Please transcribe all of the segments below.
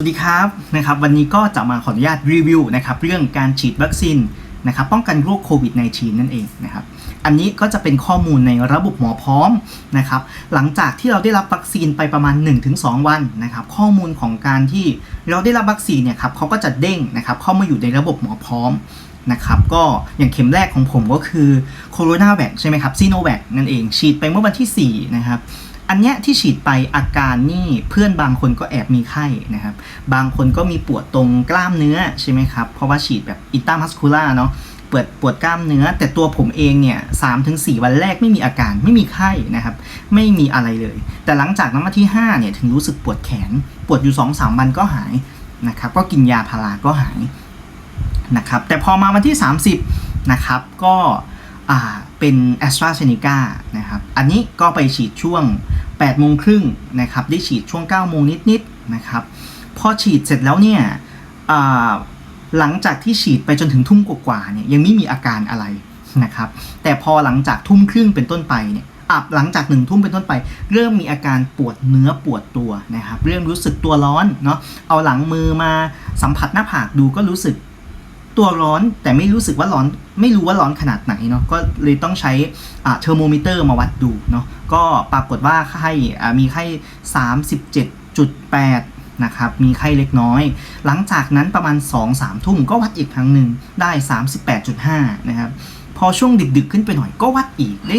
สวัสดีครับนะครับวันนี้ก็จะมาขออนุญาตรีวิวนะครับเรื่องการฉีดวัคซีนนะครับป้องกันโรคโควิด -19 นั่นเองนะครับอันนี้ก็จะเป็นข้อมูลในระบบหมอพร้อมนะครับหลังจากที่เราได้รับวัคซีนไปประมาณ 1-2 วันนะครับข้อมูลของการที่เราได้รับวัคซีนเนี่ยครับเขาก็จะเด้งนะครับเข้ามาอยู่ในระบบหมอพร้อมนะครับก็อย่างเข็มแรกของผมก็คือโคโรนาแวคใช่ไหมครับซีโนแวคนั่นเองฉีดไปเมื่อวันที่4นะครับ อันเนี้ยที่ฉีดไปอาการนี่เพื่อนบางคนก็แอบมีไข้นะครับ บางคนก็มีปวดตรงกล้ามเนื้อใช่ไหมครับ เพราะว่าฉีดแบบอินตามัสคูล่าเนาะปวดปวดกล้ามเนื้อ แต่ตัวผมเองเนี่ยสามถึงสี่วันแรกไม่มีอาการไม่มีไข้นะครับ ไม่มีอะไรเลย แต่หลังจากนั้นมาที่5เนี่ยถึงรู้สึกปวดแขน ปวดอยู่2อสามวันก็หายนะครับ ก็กินยาพาราก็หายนะครับ แต่พอมาวันที่ 30นะครับก็อ่าเป็น a s t r a z เซ e c a นะครับ อันนี้ก็ไปฉีดช่วง 8โมงครึ่งนะครับได้ฉีดช่วง9โมงนิดๆนะครับพอฉีดเสร็จแล้วเนี่ยหลังจากที่ฉีดไปจนถึงทุ่มกว่าๆเนี่ยยังไม่มีอาการอะไรนะครับแต่พอหลังจากทุ่มครึ่งเป็นต้นไปเนี่ยอะหลังจากหนึ่งทุ่มเป็นต้นไป เริ่มมีอาการปวดเนื้อปวดตัวนะครับเริ่มรู้สึกตัวร้อนเนาะเอาหลังมือมาสัมผัสหน้าผากดูก็รู้สึก ตัวร้อนแต่ไม่รู้สึกว่าร้อน ไม่รู้ว่าร้อนขนาดไหนเนาะก็เลยต้องใช้เทอร์โมมิเตอร์มาวัดดูเนาะก็ปรากฏว่าไข้อ่ามีไข้ 37.8 นะครับ มีไข้เล็กน้อย หลังจากนั้นประมาณ 2-3 ทุ่มก็วัดอีกครั้งหนึ่งได้ 38.5 นะครับ พอช่วงดึกๆขึ้นไปหน่อยก็วัดอีกได้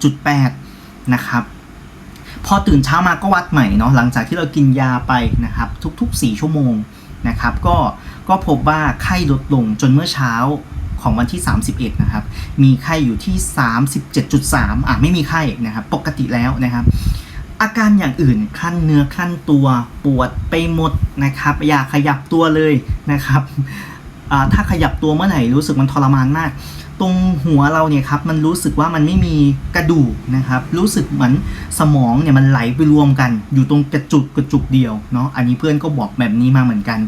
38.8 นะครับพอตื่นเช้ามาก็วัดใหม่เนาะหลังจากที่เรากินยาไปนะครับทุกๆ 4 ชั่วโมงนะครับก็ ก็พบว่าไข้ลดลงจนเมื่อเช้าของวันที่ 31 นะครับ มีไข้อยู่ที่ 37.3 อะไม่มีไข้นะครับ ปกติแล้วนะครับ อาการอย่างอื่นขั้นเนื้อขั้นตัวปวดไปหมดนะครับ อย่าขยับตัวเลยนะครับถ้าขยับตัวเมื่อไหร่รู้สึกมันทรมานมาก ตรงหัวเราเนี่ยครับมันรู้สึกว่ามันไม่มีกระดูกนะครับ รู้สึกเหมือนสมองเนี่ยมันไหลไปรวมกัน อยู่ตรงกระจุกกระจุกเดียวเนาะอันนี้เพื่อนก็บอกแบบนี้มาเหมือนกัน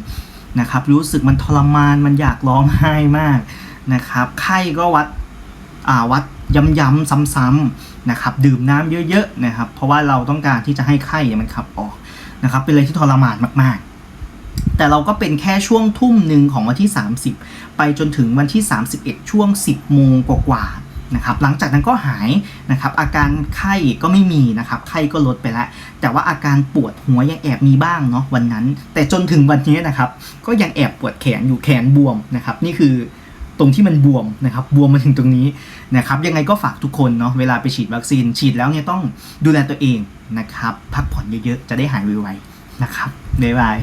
นะครับรู้สึกมันทรมานมันอยากร้องไห้มากนะครับไข้ก็วัดอ่าวัดย้ำๆซ้ำๆนะครับดื่มน้ำเยอะๆนะครับเพราะว่าเราต้องการที่จะให้ไข่มันขับออกนะครับเป็นอะไรที่ทรมานมากๆ แต่เราก็เป็นแค่ช่วงทุ่มหนึ่งของวันที่ 30 ไปจนถึงวันที่ 31 ช่วง 10โมงกว่าๆ นะครับหลังจากนั้นก็หายนะครับอาการไข้ก็ไม่มีนะครับไข้ก็ลดไปแล้ว แต่ว่าอาการปวดหัวยังแอบมีบ้างเนาะวันนั้น แต่จนถึงวันนี้นะครับก็ยังแอบปวดแขนอยู่แขนบวมนะครับนี่คือตรงที่มันบวมนะครับบวมมาถึงตรงนี้นะครับยังไงก็ฝากทุกคนเนาะเวลาไปฉีดวัคซีนฉีดแล้วเนี่ยต้องดูแลตัวเองนะครับพักผ่อนเยอะๆจะได้หายไวๆนะครับบ๊ายบาย